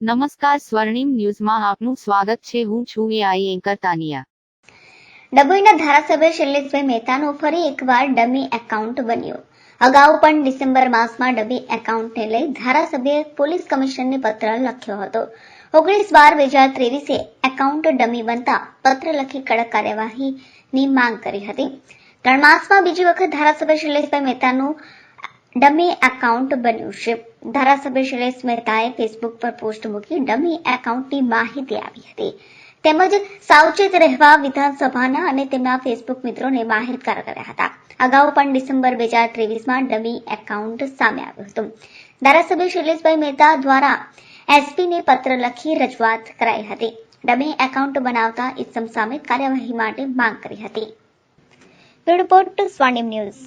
નમસ્કાર સ્વર્ણિમ ન્યૂઝમાં આપનું સ્વાગત છે. હું છું એઆઈ એન્કર તાનિયા. ડભોઈના ધારાસભ્ય શૈલેષભાઈ મહેતાનો ફરી એકવાર ડમી એકાઉન્ટ બન્યો. અગાઉ પણ ડિસેમ્બર માસમાં ડમી એકાઉન્ટને લઈ ધારાસભ્યએ પોલીસ કમિશનને પત્ર લખ્યો હતો. ઓગણીસ બાર બે હજાર ત્રેવીસે એકાઉન્ટ ડમી બનતા પત્ર લખી કડક કાર્યવાહીની માંગ કરી હતી. ત્રણ માસમાં બીજી વખત ધારાસભ્ય શૈલેષભાઈ મહેતાનું ડમી એકાઉન્ટ બન્યું છે ધારાસભ્ય શૈલેષ મહેતાએ ફેસબુક પર પોસ્ટ મૂકી ડમી એકાઉન્ટની માહિતી આપી હતી। તેમજ સાવચેત રહેવા વિધાનસભાના અને તેમના ફેસબુક મિત્રોને માહિતગાર કર્યા હતા। અગાઉ પણ ડિસેમ્બર બે હજાર ત્રેવીસમાં ડમી એકાઉન્ટ સામે આવ્યું હતું। ધારાસભ્ય શૈલેષભાઈ મહેતા દ્વારા એસપીને પત્ર લખી રજૂઆત કરાઈ હતી। ડમી એકાઉન્ટ બનાવતા ઇસમ સામે કાર્યવાહી માટે માંગ કરી હતી। Report Swanim news.